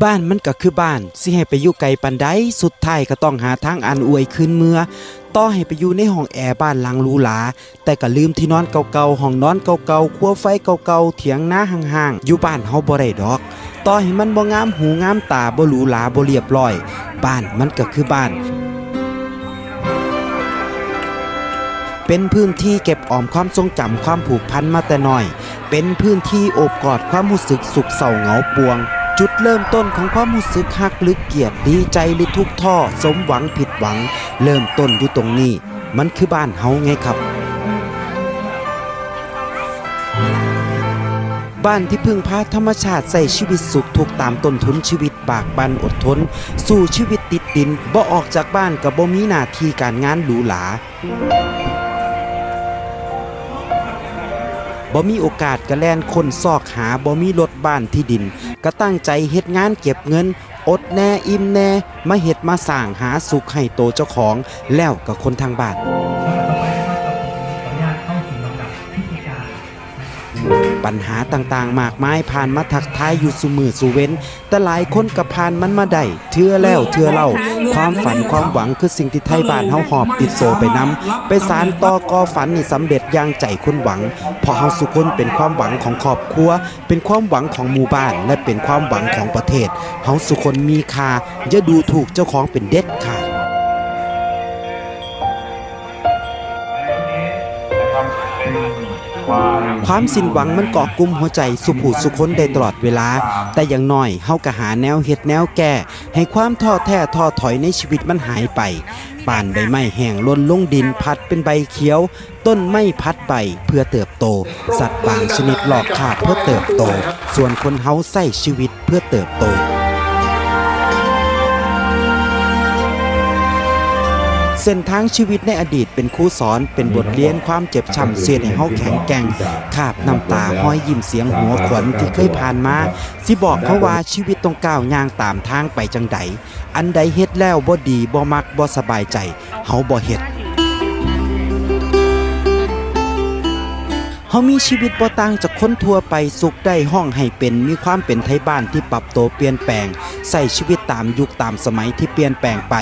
บ้านมันก็คือบ้าน สิให้ไปอยู่ไกลปันใดสุดท้ายก็ต้องหาทางอันอวยคืนเมื่อต่อให้ไปอยู่ในห้องแอร์บ้านหลังหรูหราแต่ก็ลืมที่นอนเก่าๆห้องนอนเก่าๆครัวไฟเก่าๆเถียงหน้าห่างๆอยู่บ้านเฮาบ่ได้ดอก ต่อให้มันบ่งามหูงามตาบ่หรูหราบ่เรียบร้อย บ้านมันก็คือบ้านเป็นพื้นที่เก็บออมความทรงจำความผูกพันมาแต่น้อย เป็นพื้นที่โอบกอดความรู้สึกสุขเศร้าเหงาปวง จุดเริ่มต้นของความรู้สึกฮักหรือเกลียดดีใจหรือทุกข์ท้อสมหวังผิดหวัง เริ่มต้นอยู่ตรงนี้ มันคือบ้านเฮาไงครับ บ้านที่พึ่งพาธรรมชาติใส่ชีวิตสุขทุกตามต้นทุนชีวิตบากบันอดทน สู่ชีวิตติดดินบ่ออกจากบ้านกับบ่มีหน้าที่การงานหรูหรา บ่มีโอกาสกระแลนคนซอกหาบ่มีรถบ้านที่ดิน ก็ตั้งใจเฮ็ดงานเก็บเงิน อดแน่อิ่มแน่มาเฮ็ดมาสร้างหาสุขให้โตเจ้าของแล้วกับคนทางบ้าน ปัญหาต่างๆ มากมายผ่านมาทักทายอยู่สุมือสุเว้น แต่หลายคนกับผ่านมันมาได้เทื่อแล้วเทื่อเล่า ความฝันความหวังคือสิ่งที่ไทยบ้านเฮาหอบติดโซไปนำไปสารต่อกอฝันนี่สำเร็จอย่างใจคนหวังเพราะเฮาสุคนเป็นความหวังของครอบครัว เป็นความหวังของหมู่บ้าน และเป็นความหวังของประเทศเฮาสุคนมีค่าอย่าดูถูกเจ้าของเป็นเด็ดขาด ความสิ้นหวังมันเกาะกลุ่มหัวใจสุผูสุคนได้ตลอดเวลา แต่อย่างน้อยเฮาก็หาแนวเฮ็ดแนวแก้ ให้ความท้อแท้ท้อถอยในชีวิตมันหายไปป่านใบไม้แห้งล่นลงดินพัดเป็นใบเขียว ต้นไม้พัดใบเพื่อเติบโต สัตว์บางชนิดหลอกขาบเพื่อเติบโต ส่วนคนเฮาใส่ชีวิตเพื่อเติบโต เส้นทางชีวิตในอดีตเป็นคู่สอนเป็นบทเรียนความเจ็บช้ำเสียดให้เฮาแข็งแกร่งขาบน้ำตาห้อยยิ้มเสียงหัวขวัญที่เคยผ่านมาสิบอกเขาว่าชีวิตต้องก้าวย่างตามทางไปจังใดอันใดเฮ็ดแล้วบ่ดีบ่มักบ่สบายใจเฮาบ่เฮ็ด เฮามีชีวิตบ่ต่างจากคนทั่วไปสุขได้ห้องให้เป็นมีความเป็นไทยบ้านที่ปรับตัวเปลี่ยนแปลงใส่ชีวิตตามยุคตามสมัยที่เปลี่ยนแปลงไป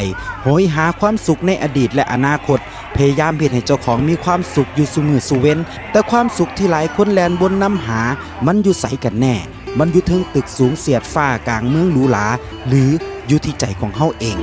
โหยหาความสุขในอดีตและอนาคต พยายามเฮ็ดให้เจ้าของมีความสุขอยู่สุมือสุเว้น แต่ความสุขที่หลายคนแลนบนน้ำหา มันอยู่ใสกันแน่ มันอยู่ทิงตึกสูงเสียดฟ้ากลางเมืองหรูหราหรืออยู่ที่ใจของเฮาเอง